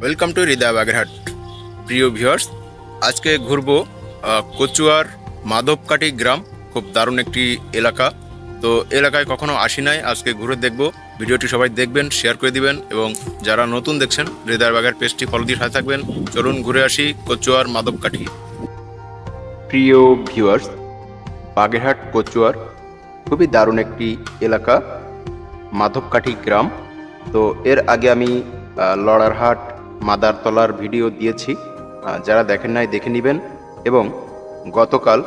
Welcome to হৃদয় বাগেরহাট প্রিয় viewers আজকে ঘুরবো কচুয়ার মাধবকাঠি গ্রাম, খুব দারুণ একটি এলাকা। তো এলাকায় কখনো আসি নাই, আজকে ঘুরে দেখব। ভিডিওটি সবাই দেখবেন শেয়ার করে দিবেন এবং যারা নতুন দেখছেন হৃদয় বাগের পেজটি ফলো দিয়ে সাথে থাকবেন। চলুন ঘুরে আসি কচুয়ার মাধবকাঠি। প্রিয় ভিউয়ার্স বাগেরহাট কচুয়ার খুবই দারুণ একটি এলাকা, মাধবকাঠি গ্রাম। তো এর আগে আমি লড়ারহাট মাদারতলার ভিডিও দিয়েছি যারা দেখেন নাই দেখে নেবেন। এবং গতকাল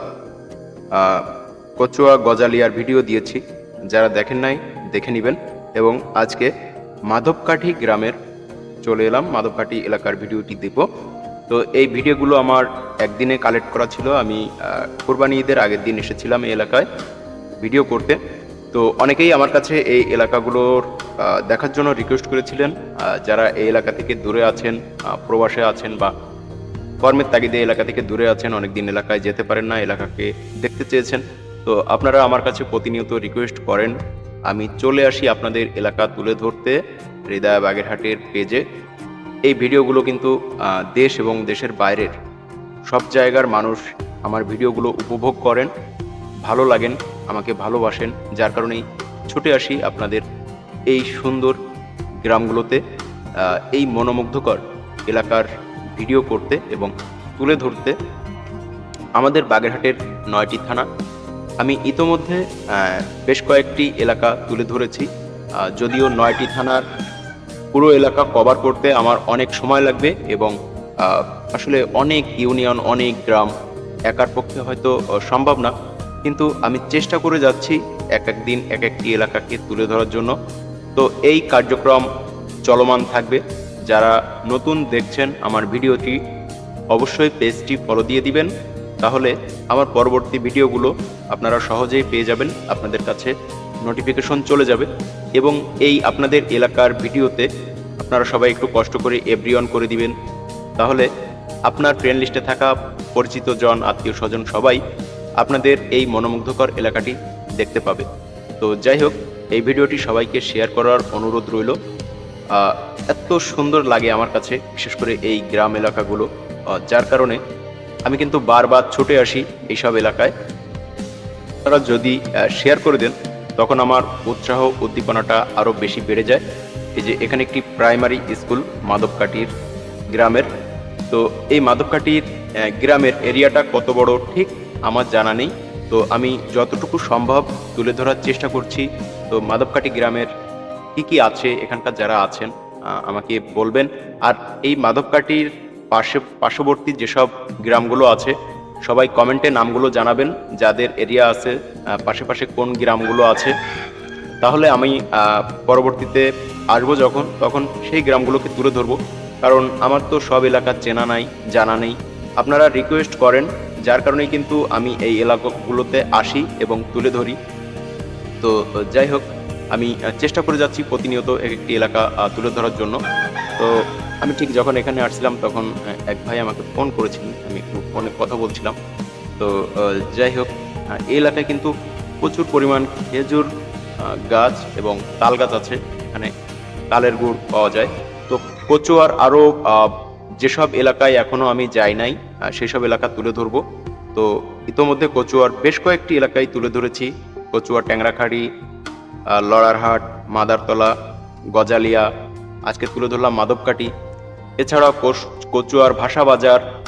কচুয়া গজালিয়ার ভিডিও দিয়েছি, যারা দেখেন নাই দেখে নেবেন। এবং আজকে মাধবকাঠি গ্রামের চলে এলাম, মাধবকাঠি এলাকার ভিডিওটি দেব। তো এই ভিডিওগুলো আমার একদিনে কালেক্ট করা ছিল। আমি কোরবানি ঈদের আগের দিন এসেছিলাম এই এলাকায় ভিডিও করতে। তো অনেকেই আমার কাছে এই এলাকাগুলোর দেখার জন্য রিকোয়েস্ট করেছিলেন যারা এই এলাকা থেকে দূরে আছেন প্রবাসে আছেন বা কর্মের তাগিদে এলাকা থেকে দূরে আছেন, অনেকদিন এলাকায় যেতে পারেন না, এলাকাকে দেখতে চেয়েছেন। তো আপনারা আমার কাছে প্রতিনিয়ত রিকোয়েস্ট করেন। আমি চলে আসি আপনাদের এলাকা তুলে ধরতে, হৃদয় বাগেরহাটের পেজে এই ভিডিওগুলো কিন্তু দেশ এবং দেশের বাইরের সব জায়গার মানুষ আমার ভিডিওগুলো উপভোগ করেন, ভালো লাগেন, আমাকে ভালোবাসেন, যার কারণেই ছুটে আসি আপনাদের এই সুন্দর গ্রামগুলোতে এই মনোমুগ্ধকর এলাকার ভিডিও করতে এবং তুলে ধরতে আমাদের বাগেরহাটের নয়টি থানা। আমি ইতোমধ্যে বেশ কয়েকটি এলাকা তুলে ধরেছি। যদিও নয়টি থানার পুরো এলাকা কভার করতে আমার অনেক সময় লাগবে এবং আসলে অনেক ইউনিয়ন, অনেক গ্রাম একার পক্ষে হয়তো সম্ভব না। কিন্তু আমি চেষ্টা করে যাচ্ছি এক এক দিন এক একটি এলাকাকে তুলে ধরার জন্য। তো এই কার্যক্রম চলমান থাকবে। যারা নতুন দেখছেন আমার ভিডিওটি, অবশ্যই পেজটি ফলো দিয়ে দিবেন। তাহলে আমার পরবর্তী ভিডিওগুলো আপনারা সহজেই পেয়ে যাবেন। আপনাদের কাছে নোটিফিকেশন চলে যাবে এবং এই আপনাদের এলাকার ভিডিওতে আপনারা সবাই একটু কষ্ট করে এভরি অন করে দিবেন। তাহলে আপনার ফ্রেন্ড লিস্টে থাকা পরিচিত জন, আত্মীয় স্বজন সবাই আপনাদের এই মনোমুগ্ধকর এলাকাটি দেখতে পাবে। তো যাই হোক এই ভিডিওটি সবাইকে শেয়ার করার অনুরোধ রইল। এত সুন্দর লাগে আমার কাছে, বিশেষ করে এই গ্রাম এলাকাগুলো। যার কারণে আমি কিন্তু বারবার ছুটে আসি এইসব এলাকায়। আপনারা যদি শেয়ার করে দেন, তখন আমার উৎসাহ, উদ্দীপনাটা আরও বেশি বেড়ে যায়। এই যে এখানে একটি প্রাইমারি স্কুল, মাধবকাঠির গ্রামের। তো এই মাধবকাঠির গ্রামের এরিয়াটা কত বড়, ঠিক আমার জানা নেই। তো আমি যতটুকু সম্ভব তুলে ধরার চেষ্টা করছি। তো মাধবকাঠি গ্রামের কি কি আছে? এখানকার যারা আছেন আমাকে বলবেন। আর এই মাধবকাঠির পাশে, পার্শ্ববর্তী যেসব গ্রামগুলো আছে, সবাই কমেন্টে নামগুলো জানাবেন, যাদের এরিয়া আছে পাশে পাশে কোন গ্রামগুলো আছে। তাহলে আমি পরবর্তীতে আসব যখন, তখন সেই গ্রামগুলোকে তুলে ধরবো। কারণ আমার তো সব এলাকা চেনা নাই, জানা নেই। আপনারা রিকোয়েস্ট করেন যার কারণেই কিন্তু আমি এই এলাকাগুলোতে আসি এবং তুলে ধরি। তো যাই হোক, আমি চেষ্টা করে যাচ্ছি প্রতিনিয়ত একটি এলাকা তুলে ধরার জন্য। তো আমি ঠিক যখন এখানে আসছিলাম তখন এক ভাই আমাকে ফোন করেছিলেন আমি একটু ফোনে কথা বলছিলাম। তো যাই হোক এই এলাকায় কিন্তু প্রচুর পরিমাণ খেজুর গাছ এবং তাল গাছ আছে। এখানে তালের গুড় পাওয়া যায়। তো কচুয়ার আরও যেসব এলাকায় এখনও আমি যাই নাই সেসব এলাকা তুলে ধরবো। তো ইতোমধ্যে কচুয়ার বেশ কয়েকটি এলাকায় তুলে ধরেছি। কচুয়া ট্যাংরাখাড়ি লড়ারহাট, মাদারতলা, গজালিয়া, আজকে তুলে ধরলাম মাধবকাঠি। এছাড়াও কোষ- কচুয়ার ভাষা বাজার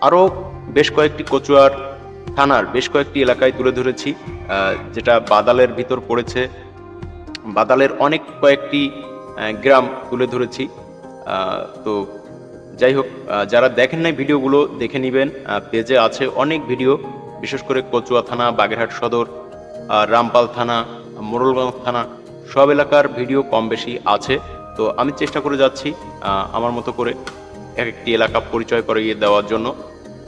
আরও বেশ কয়েকটি কচুয়ার থানার বেশ কয়েকটি এলাকায় তুলে ধরেছি যেটা বাদালের ভিতর পড়েছে। বাদালের অনেক কয়েকটি গ্রাম তুলে ধরেছি। তো যাই হোক যারা দেখেন নাই ভিডিওগুলো, দেখে নেবেন। পেজে আছে অনেক ভিডিও, বিশেষ করে কচুয়া থানা, বাগেরহাট সদর রামপাল থানা মোরলগঞ্জ থানা, সব এলাকার ভিডিও কম বেশি আছে। তো আমি চেষ্টা করে যাচ্ছি আমার মতো করে এক একটি এলাকা পরিচয় করিয়ে দেওয়ার জন্য।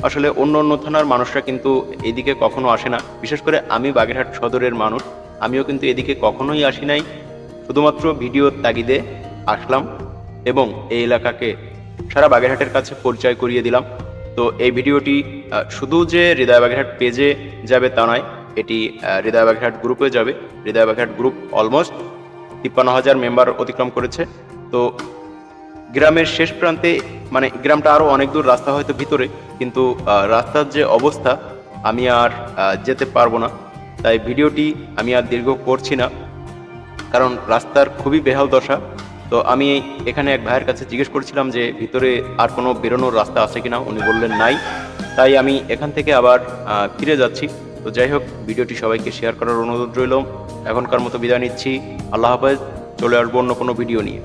আসলে অন্য অন্য থানার মানুষরা কিন্তু এদিকে কখনো আসে না। বিশেষ করে আমি বাগেরহাট সদরের মানুষ, আমিও কিন্তু এদিকে কখনোই আসি নাই। শুধুমাত্র ভিডিওর তাগিদে আসলাম এবং এই এলাকাকে সারা বাগেরহাটের কাছে পরিচয় করিয়ে দিলাম। তো এই ভিডিওটি শুধু যে হৃদয় বাগেরহাট পেজে যাবে তা নয়, এটি হৃদয় বাগেরহাট গ্রুপে যাবে। হৃদয় বাগেরহাট গ্রুপ অলমোস্ট তিপ্পান্ন হাজার মেম্বার অতিক্রম করেছে। তো গ্রামের শেষ প্রান্তে মানে গ্রামটা আরও অনেক দূর, রাস্তা হয়তো ভিতরে, কিন্তু রাস্তার যে অবস্থা, আমি আর যেতে পারব না। তাই ভিডিওটি আমি আর দীর্ঘ করছি না, কারণ রাস্তার খুবই বেহাল দশা। তো আমি এখানে এক ভাইয়ের কাছে জিজ্ঞেস করেছিলাম যে ভিতরে আর কোনো বেরোনোর রাস্তা আছে কিনা? উনি বললেন নাই। তাই আমি এখান থেকে আবার ফিরে যাচ্ছি। তো যাই হোক, ভিডিওটি সবাইকে শেয়ার করার অনুরোধ রইল। এখনকার মতো বিদায় নিচ্ছি। আল্লাহ হাফেজ। চলে আসব অন্য কোনো ভিডিও নিয়ে।